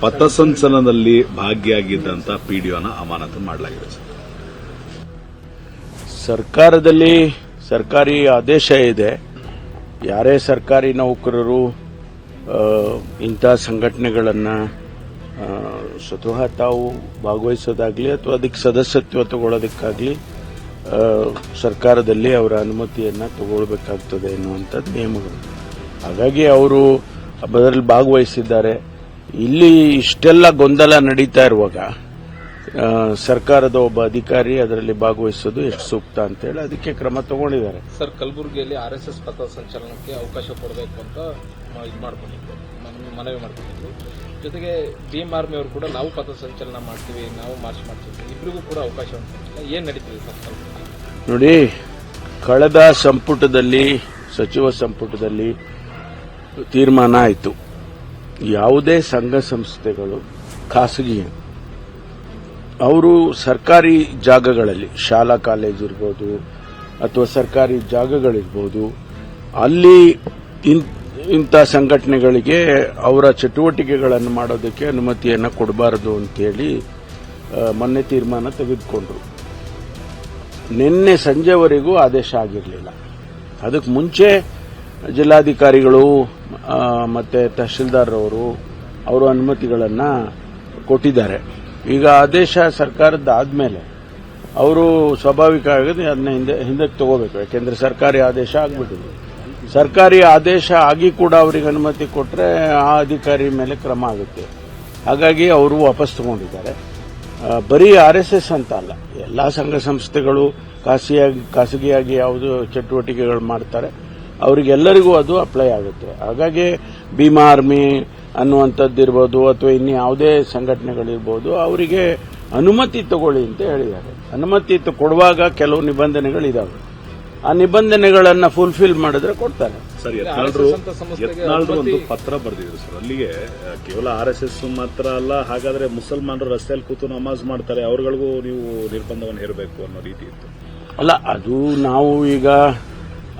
ಪಥಸಂಚಲನದಲ್ಲಿ ಭಾಗಿಯಾಗಿದ್ದಂತಹ ಪಿಡಿಒನ ಅಮಾನತು ಮಾಡಲಾಗಿದೆ ಸರ್. ಸರ್ಕಾರದಲ್ಲಿ ಸರ್ಕಾರಿ ಆದೇಶ ಇದೆ. ಯಾರೇ ಸರ್ಕಾರಿ ನೌಕರರು ಇಂಥ ಸಂಘಟನೆಗಳನ್ನು ಸ್ವತಃ ತಾವು ಭಾಗವಹಿಸೋದಾಗಲಿ ಅಥವಾ ಅದಕ್ಕೆ ಸದಸ್ಯತ್ವ ತಗೊಳ್ಳೋದಕ್ಕಾಗ್ಲಿ ಸರ್ಕಾರದಲ್ಲಿ ಅವರ ಅನುಮತಿಯನ್ನು ತಗೊಳ್ಬೇಕಾಗ್ತದೆ ಎನ್ನುವಂಥದ್ದು ನಿಯಮಗಳು. ಹಾಗಾಗಿ ಅವರು ಅದರಲ್ಲಿ ಭಾಗವಹಿಸಿದ್ದಾರೆ. ಇಲ್ಲಿ ಇಷ್ಟೆಲ್ಲ ಗೊಂದಲ ನಡೀತಾ ಇರುವಾಗ ಸರ್ಕಾರದ ಒಬ್ಬ ಅಧಿಕಾರಿ ಅದರಲ್ಲಿ ಭಾಗವಹಿಸೋದು ಎಷ್ಟು ಸೂಕ್ತ ಅಂತ ಹೇಳಿ ಅದಕ್ಕೆ ಕ್ರಮ ತಗೊಂಡಿದ್ದಾರೆ. ಸರ್ ಕಲಬುರಗಿಯಲ್ಲಿ ಆರ್ ಎಸ್ ಎಸ್ ಪಥ ಸಂಚಲನಕ್ಕೆ ಅವಕಾಶ ಕೊಡಬೇಕು ಅಂತ ಇದು ಮಾಡ್ಕೊಂಡಿದ್ದೆ ಮನ- ಮನವಿ ಮಾಡ್ಕೊಂಡಿದ್ದು ಜೊತೆಗೆ ಭೀಮ್ ಆರ್ಮಿ ಅವರು ಕೂಡ ನಾವು ಪಥ ಸಂಚಲನ ಮಾಡ್ತೀವಿ ನಾವು ಮಾರ್ಚ್ ಮಾಡ್ತೀವಿ ಇಬ್ಬರಿಗೂ ಕೂಡ ಅವಕಾಶ ಏನು ಏನ್ ನಡೀತಿದೆ ಸರ್ ನೋಡಿ ಕಳೆದ ಸಂಪುಟದಲ್ಲಿ ಸಚಿವ ಸಂಪುಟದಲ್ಲಿ ತೀರ್ಮಾನ ಆಯಿತು. ಯಾವುದೇ ಸಂಘ ಸಂಸ್ಥೆಗಳು, ಖಾಸಗಿ, ಅವರು ಸರ್ಕಾರಿ ಜಾಗಗಳಲ್ಲಿ, ಶಾಲಾ ಕಾಲೇಜ್ ಇರ್ಬೋದು ಅಥವಾ ಸರ್ಕಾರಿ ಜಾಗಗಳಿರ್ಬೋದು, ಅಲ್ಲಿ ಇಂಥ ಸಂಘಟನೆಗಳಿಗೆ ಅವರ ಚಟುವಟಿಕೆಗಳನ್ನು ಮಾಡೋದಕ್ಕೆ ಅನುಮತಿಯನ್ನು ಕೊಡಬಾರದು ಅಂತೇಳಿ ಮೊನ್ನೆ ತೀರ್ಮಾನ ತೆಗೆದುಕೊಂಡ್ರು. ನಿನ್ನೆ ಸಂಜೆವರೆಗೂ ಆದೇಶ ಆಗಿರಲಿಲ್ಲ. ಅದಕ್ಕೆ ಮುಂಚೆ ಜಿಲ್ಲಾಧಿಕಾರಿಗಳು ಮತ್ತು ಮತ್ತೆ ತಹಶೀಲ್ದಾರ್ ಅವರು ಅನುಮತಿಗಳನ್ನು ಕೊಟ್ಟಿದ್ದಾರೆ. ಈಗ ಆದೇಶ ಸರ್ಕಾರದ ಆದಮೇಲೆ ಅವರು ಸ್ವಾಭಾವಿಕವಾಗಿ ಅದನ್ನ ಹಿಂದೆ, ಹಿಂದಕ್ಕೆ ತಗೋಬೇಕು. ಯಾಕೆಂದ್ರೆ ಸರ್ಕಾರಿ ಆದೇಶ ಆಗ್ಬಿಟ್ಟಿದೆ. ಸರ್ಕಾರಿ ಆದೇಶ ಆಗಿ ಕೂಡ ಅವರಿಗೆ ಅನುಮತಿ ಕೊಟ್ಟರೆ ಆ ಅಧಿಕಾರಿ ಮೇಲೆ ಕ್ರಮ ಆಗುತ್ತೆ. ಹಾಗಾಗಿ ಅವರು ವಾಪಸ್ ತಗೊಂಡಿದ್ದಾರೆ. ಬರೀ ಆರ್ ಎಸ್ ಎಸ್ ಅಂತ ಅಲ್ಲ. ಎಲ್ಲ ಸಂಘ ಸಂಸ್ಥೆಗಳು ಖಾಸಗಿಯಾಗಿ ಖಾಸಗಿಯಾಗಿ ಯಾವುದು ಚಟುವಟಿಕೆಗಳು ಮಾಡ್ತಾರೆ. ಅವರಿಗೆಲ್ಲರಿಗೂ ಅದು ಅಪ್ಲೈ ಆಗುತ್ತೆ. ಹಾಗಾಗಿ ಭೀಮಾ ಆರ್ಮಿ ಅನ್ನುವಂಥದ್ದಿರ್ಬೋದು ಅಥವಾ ಇನ್ನು ಯಾವುದೇ ಸಂಘಟನೆಗಳಿರ್ಬೋದು ಅವರಿಗೆ ಅನುಮತಿ ತಗೊಳ್ಳಿ ಅಂತ ಹೇಳಿದ್ದಾರೆ. ಅನುಮತಿ ಕೊಡುವಾಗ ಕೆಲವು ನಿಬಂಧನೆಗಳಿದಾವೆ ಆ ನಿಬಂಧನೆಗಳನ್ನು ಫುಲ್ಫಿಲ್ ಮಾಡಿದ್ರೆ ಕೊಡ್ತಾರೆ. ಸರ್ ಯತ್ನಾಳ್ರು ಯತ್ನಾಳ್ರು ಒಂದು ಪತ್ರ ಬರೆದಿದ್ರು ಸರ್. ಅಲ್ಲಿಗೆ ಕೇವಲ ಆರ್ ಎಸ್ ಎಸ್ ಮಾತ್ರ ಅಲ್ಲ ಹಾಗಾದ್ರೆ ಮುಸಲ್ಮಾನರು ರಸ್ತೆಯಲ್ಲಿ ಕೂತು ನಮಾಜ್ ಮಾಡ್ತಾರೆ ಅವ್ರಗಳಿಗೂ ನೀವು ನಿರ್ಬಂಧವನ್ನು ಹೇರಬೇಕು ಅನ್ನೋ ರೀತಿ ಇತ್ತು. ಅಲ್ಲ ಅದು ನಾವು ಈಗ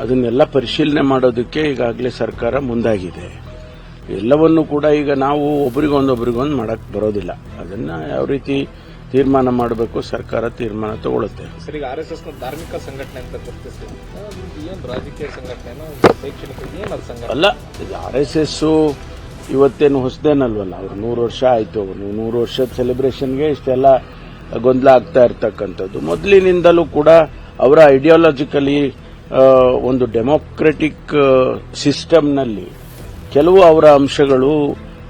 ಅದನ್ನೆಲ್ಲ ಪರಿಶೀಲನೆ ಮಾಡೋದಕ್ಕೆ ಈಗಾಗಲೇ ಸರ್ಕಾರ ಮುಂದಾಗಿದೆ. ಎಲ್ಲವನ್ನು ಕೂಡ ಈಗ ನಾವು ಒಬ್ರಿಗೊಂದೊಬ್ರಿಗೊಂದು ಒಬ್ರಿಗೊಂದು ಮಾಡಕ್ ಬರೋದಿಲ್ಲ. ಅದನ್ನ ಯಾವ ರೀತಿ ತೀರ್ಮಾನ ಮಾಡಬೇಕು ಸರ್ಕಾರ ತೀರ್ಮಾನ ತಗೊಳುತ್ತೆ. ಸರ್ ಈಗ ಆರ್ ಎಸ್ ಎಸ್ ಧಾರ್ಮಿಕ ಸಂಘಟನೆ ಅಂತ ರಾಜಕೀಯ ಸಂಘಟನೆ? ಅಲ್ಲ ಆರ್ ಎಸ್ ಎಸ್ ಇವತ್ತೇನು ಹೊಸದೇನಲ್ವಲ್ಲ ಅವ್ರು ನೂರು ವರ್ಷ ಆಯ್ತು ಅವರು ನೂರು ವರ್ಷದ ಸೆಲೆಬ್ರೇಷನ್ಗೆ ಇಷ್ಟೆಲ್ಲ ಗೊಂದಲ ಆಗ್ತಾ ಇರ್ತಕ್ಕಂಥದ್ದು. ಮೊದಲಿನಿಂದಲೂ ಕೂಡ ಅವರ ಐಡಿಯಾಲಜಿಕಲಿ ಒಂದು ಡೆಮೋಕ್ರೆಟಿಕ್ ಸಿಸ್ಟಮ್ನಲ್ಲಿ ಕೆಲವು ಅವರ ಅಂಶಗಳು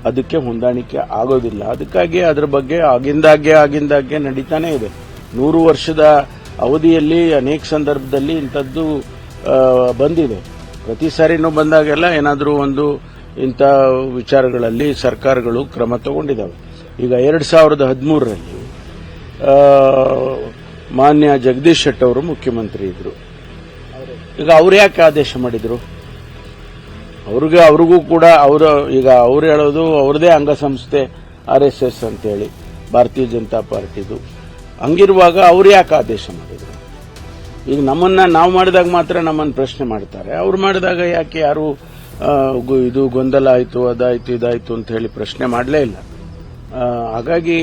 ಅದಕ್ಕೆ ಹೊಂದಾಣಿಕೆ ಆಗೋದಿಲ್ಲ. ಅದಕ್ಕಾಗಿ ಅದರ ಬಗ್ಗೆ ಆಗಿಂದಾಗೆ ಆಗಿಂದಾಗೆ ನಡೀತಾನೆ ಇದೆ. ನೂರು ವರ್ಷದ ಅವಧಿಯಲ್ಲಿ ಅನೇಕ ಸಂದರ್ಭದಲ್ಲಿ ಇಂಥದ್ದು ಬಂದಿದೆ. ಪ್ರತಿ ಸಾರಿನೂ ಬಂದಾಗೆಲ್ಲ ಏನಾದರೂ ಒಂದು ಇಂಥ ವಿಚಾರಗಳಲ್ಲಿ ಸರ್ಕಾರಗಳು ಕ್ರಮ ತಗೊಂಡಿದ್ದಾವೆ. ಈಗ ಎರಡು ಸಾವಿರದ ಹದಿಮೂರರಲ್ಲಿ ಮಾನ್ಯ ಜಗದೀಶ್ ಶೆಟ್ಟರ್ ಅವರು ಮುಖ್ಯಮಂತ್ರಿ ಇದ್ರು. ಈಗ ಅವ್ರು ಯಾಕೆ ಆದೇಶ ಮಾಡಿದ್ರು? ಅವ್ರಿಗೆ, ಅವ್ರಿಗೂ ಕೂಡ ಅವರು, ಈಗ ಅವ್ರು ಹೇಳೋದು ಅವ್ರದೇ ಅಂಗಸಂಸ್ಥೆ, ಆರ್ ಎಸ್ ಎಸ್ ಅಂತೇಳಿ, ಭಾರತೀಯ ಜನತಾ ಪಾರ್ಟಿದು. ಹಂಗಿರುವಾಗ ಅವ್ರು ಯಾಕೆ ಆದೇಶ ಮಾಡಿದ್ರು? ಈಗ ನಮ್ಮನ್ನ ನಾವು ಮಾಡಿದಾಗ ಮಾತ್ರ ನಮ್ಮನ್ನು ಪ್ರಶ್ನೆ ಮಾಡ್ತಾರೆ. ಅವ್ರು ಮಾಡಿದಾಗ ಯಾಕೆ ಯಾರು ಇದು ಗೊಂದಲ ಆಯಿತು, ಅದಾಯಿತು, ಇದಾಯಿತು ಅಂತ ಹೇಳಿ ಪ್ರಶ್ನೆ ಮಾಡಲೇ ಇಲ್ಲ. ಹಾಗಾಗಿ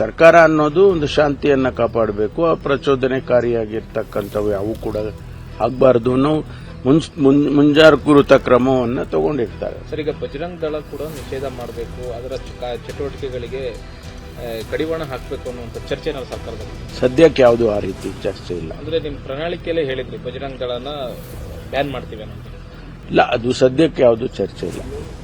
ಸರ್ಕಾರ ಅನ್ನೋದು ಒಂದು ಶಾಂತಿಯನ್ನ ಕಾಪಾಡಬೇಕು ಪ್ರಚೋದನೆಕಾರಿಯಾಗಿರ್ತಕ್ಕಂಥವು ಯಾವು ಕೂಡ ಆಗಬಾರದು ಅನ್ನೋ ಮುನ್ಸ್- ಮುನ್- ಮುಂಜಾಗ್ರತಾ ಕ್ರಮವನ್ನು ತಗೊಂಡಿರ್ತಾರೆ. ಸರ್ ಈಗ ಬಜರಂಗ್ ದಳ ಕೂಡ ನಿಷೇಧ ಮಾಡಬೇಕು. ಅದರ ಚಟುವಟಿಕೆಗಳಿಗೆ ಕಡಿವಾಣ ಹಾಕಬೇಕು ಅನ್ನುವಂಥ ಚರ್ಚೆ ನಾವು ಸರ್ಕಾರದಲ್ಲಿ ಸದ್ಯಕ್ಕೆ ಯಾವುದು ಆ ರೀತಿ ಚರ್ಚೆ ಇಲ್ಲ. ಅಂದ್ರೆ ನಿಮ್ಮ ಪ್ರಣಾಳಿಕೆಯಲ್ಲೇ ಹೇಳಿದ್ರಿ ಬಜರಂಗ್ ದಳನ ಬ್ಯಾನ್ ಮಾಡ್ತೀವಿ ಅನ್ನೋ ಇಲ್ಲ ಅದು ಸದ್ಯಕ್ಕೆ ಯಾವುದು ಚರ್ಚೆ ಇಲ್ಲ.